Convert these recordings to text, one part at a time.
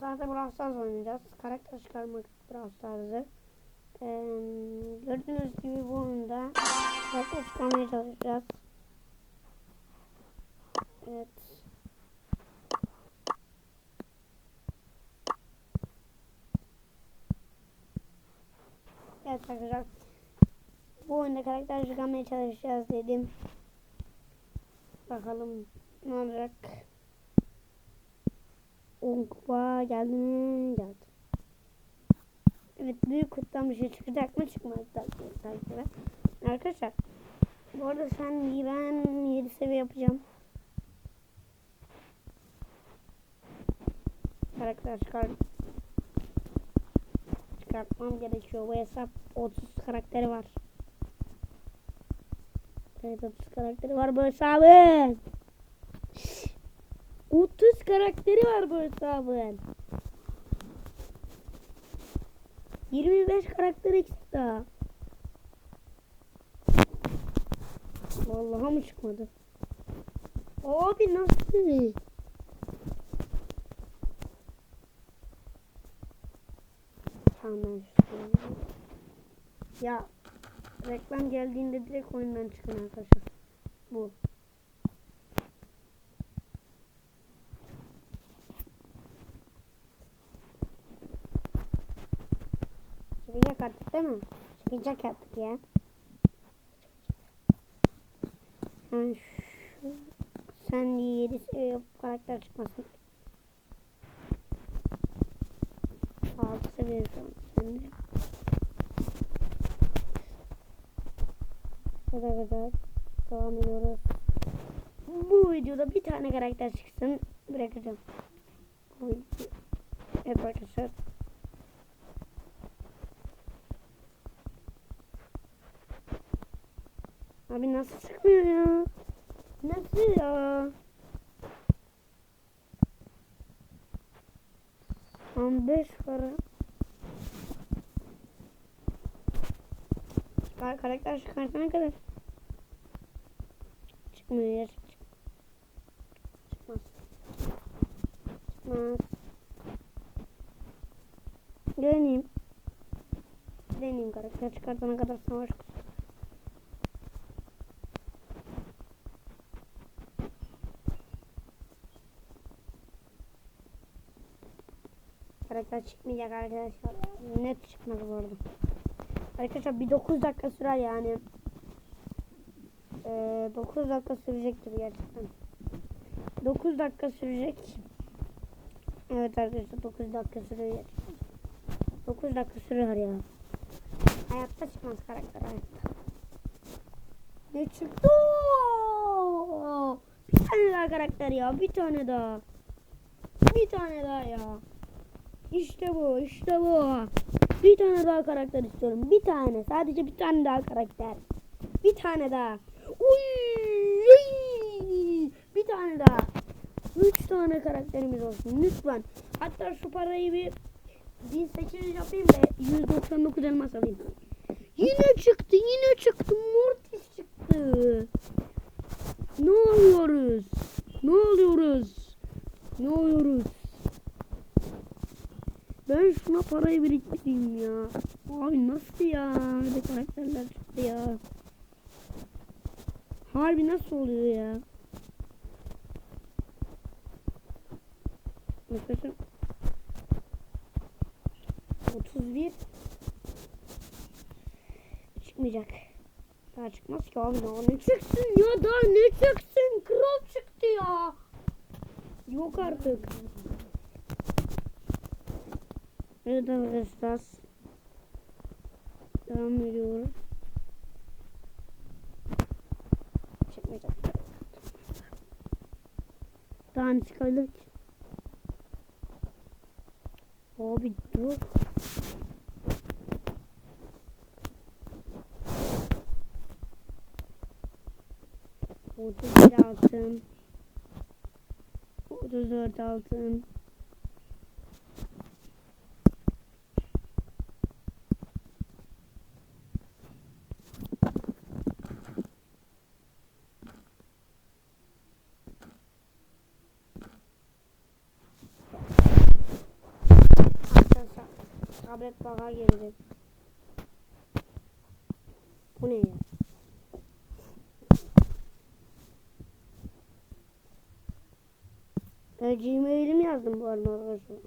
Zaten Brawl Stars oynayacağız. Karakter çıkarmak Brawl Stars'ı. Ee, gördüğünüz gibi bu oyunda karakter çıkarmaya çalışacağız. Evet. Evet arkadaşlar. Bu oyunda karakter çıkarmaya çalışacağız dedim. Bakalım ne olacak. 10 kupa geldi mi? Evet büyük kutudan bir şey çıkacak mı? Çıkmadı takip takip Arkadaşlar bu arada sen ben 7 seviye yapacağım. Karakter çıkar çıkartmam gerekiyor. Bu hesap 30 karakteri var. Evet 30 karakteri var bu hesabın. 30 karakteri var bu hesabın. 25 karakter eksik daha. Vallahi mı çıkmadı? Abi nasıl? Tamam. Ya reklam geldiğinde direkt oyundan çıkın arkadaşlar. Bu. Çıkacak artık değil Çıkacak artık ya. Sen şu sen yedi seviye karakter çıkmasın. Altı seviye şu an sende. kadar kadar devam ediyoruz. Bu videoda bir tane karakter çıksın bırakacağım. Evet arkadaşlar. Abi nasıl çıkmıyor ya? Nasıl ya? 15 para. Çıkar karakter çıkartana kadar. Çıkmıyor ya. Çık- Çıkmaz. Çıkmaz. Deneyeyim. Deneyeyim karakter çıkartana kadar savaş. Karakter çıkmayacak arkadaşlar. Net çıkmadı bu arada. Arkadaşlar bir 9 dakika sürer yani. Ee, 9 dakika sürecektir gerçekten. 9 dakika sürecek. Evet arkadaşlar 9 dakika sürüyor gerçekten. 9 dakika sürüyor ya. Hayatta çıkmaz karakter hayatta. Ne çıktı? Bir tane daha karakter ya. Bir tane daha. Bir tane daha ya. İşte bu, işte bu. Bir tane daha karakter istiyorum. Bir tane. Sadece bir tane daha karakter. Bir tane daha. Uy. Bir tane daha. Üç tane karakterimiz olsun. Lütfen. Hatta şu parayı bir 1800 yapayım da 199 elmas alayım. Yine çıktı, yine çıktı. Mortis çıktı. Ne oluyoruz? Ne oluyoruz? Ne oluyoruz? Ben şuna parayı biriktireyim ya. Abi nasıl ya? De karakterler çıktı ya. Harbi nasıl oluyor ya? Arkadaşlar 31 çıkmayacak. Daha çıkmaz ki abi daha ne çıksın ya daha ne çıksın? Kral çıktı ya. Yok artık. Evet arkadaşlar. Devam ediyoruz. Çıkmayacak. Daha ne ki? Abi dur. Otuz altın. Otuz dört altın. Tablet baka girdi. Bu ne ya? E, Gmail'imi yazdım bu arada arkadaşlar.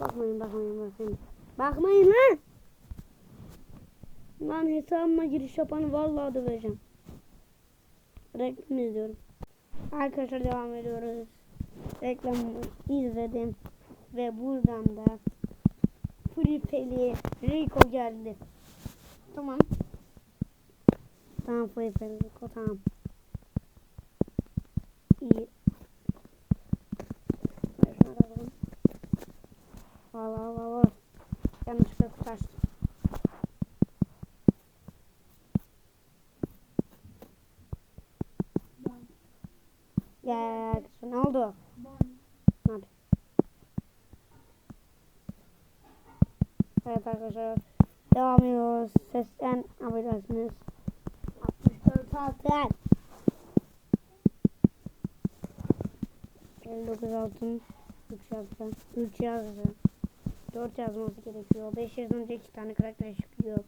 Bakmayın bakmayın bakmayın. Bakmayın lan. Lan hesabıma giriş yapanı vallahi döveceğim. Reklam izliyorum. Arkadaşlar devam ediyoruz. Reklamı izledim. Ve buradan da Free Rico geldi. Tamam. Tamam Free Rico tamam. İyi. Al al. Yanlışlıkla kutu açtım. Ya ne oldu? Ne oldu? Evet arkadaşlar. Devam ediyoruz. Sesten affedersiniz. 64 altın. 59 altın. 3 yazdı. 3 yazdı. 4 yazması gerekiyor. 5 yazınca 2 tane karakter çıkıyor.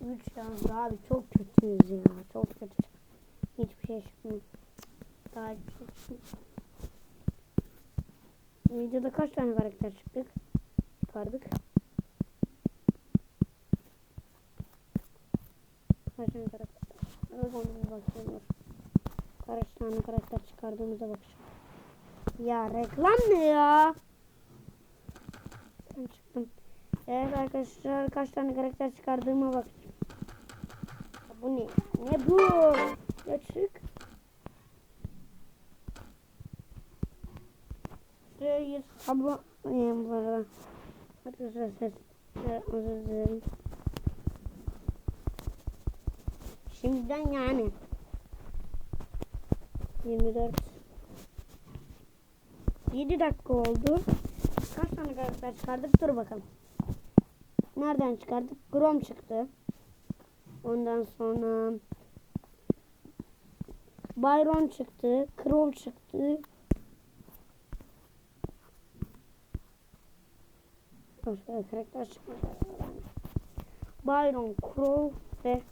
3 yazdı abi. Çok kötüyüz ya. Çok kötü. Hiçbir şey çıkmıyor. Şey. Videoda kaç tane karakter çıktık? Çıkardık. Kaç tane karakter? Evet onu bir bakıyorum. Kaç tane karakter çıkardığımıza bakacağım. Ya reklam ne ya? Ben çıktım. Evet arkadaşlar kaç tane karakter çıkardığıma bakacağım. Bu ne? Ne bu? Ya çık. Şuraya gir. Abla. Yani bu arada. Arkadaşlar ses. Özür dilerim. Şimdiden yani. 24 7 dakika oldu. Kaç tane karakter çıkardık? Dur bakalım. Nereden çıkardık? Grom çıktı. Ondan sonra Byron çıktı. Crow çıktı. Başka karakter çıkmadı. Byron, Crow ve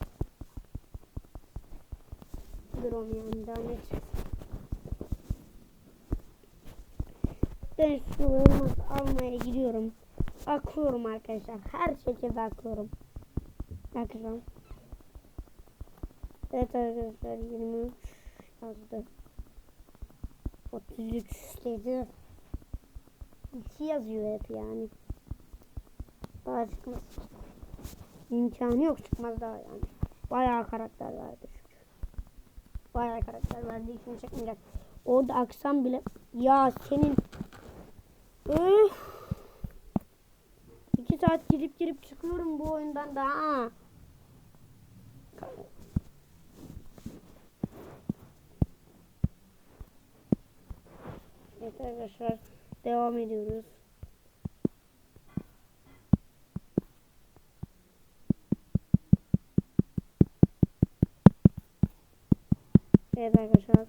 Yani daha ne çıktı? Ben elmas almaya gidiyorum. Akıyorum arkadaşlar. Her şekilde akıyorum. Akacağım. Evet arkadaşlar 23 yazdı. 33 dedi. 2 yazıyor hep yani. Daha çıkmaz. İmkanı yok çıkmaz daha yani. Bayağı karakter verdi çünkü. Bayağı karakter verdi. İçini çekmeyecek. Orada aksam bile ya senin Öf. İki saat girip girip çıkıyorum bu oyundan daha. Evet arkadaşlar devam ediyoruz. Evet arkadaşlar.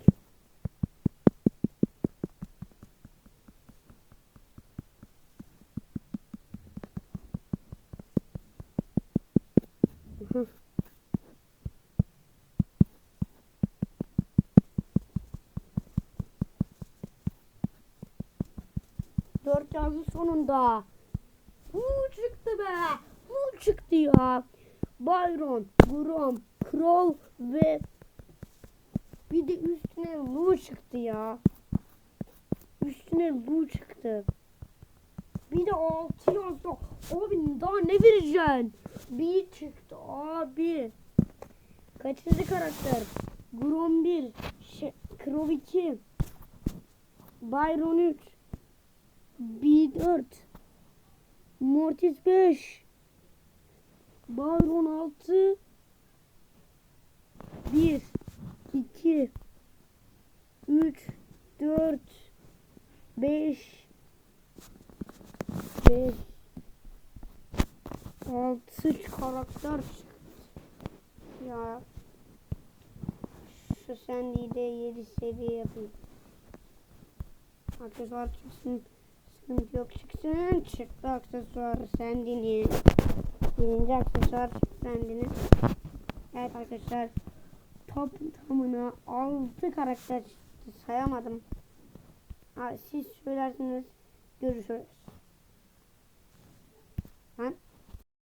Dört yazdı sonunda. Bu çıktı be. Bu çıktı ya. Byron, Grom, Crow ve bir de üstüne Lu çıktı ya. Üstüne Lu çıktı. Bir de altı yazdı. Abi daha ne vereceksin? Bir çıktı abi. Kaçıncı karakter? Grom 1. Şey, Crow 2. Byron 3. B4. Mortis 5. Byron 6. 1. 2. 3. 4. 5. 5. 6 karakter çıktı. Ya. Şu sendiği de 7 seviye yapayım. Arkadaşlar çıksın. Sıkıntı yok çıksın. Çıktı aksesuar sendini. Birinci aksesuar sendini. Evet arkadaşlar. Top tamına 6 karakter çıktı. Sayamadım. Siz söylersiniz. Görüşürüz. Lan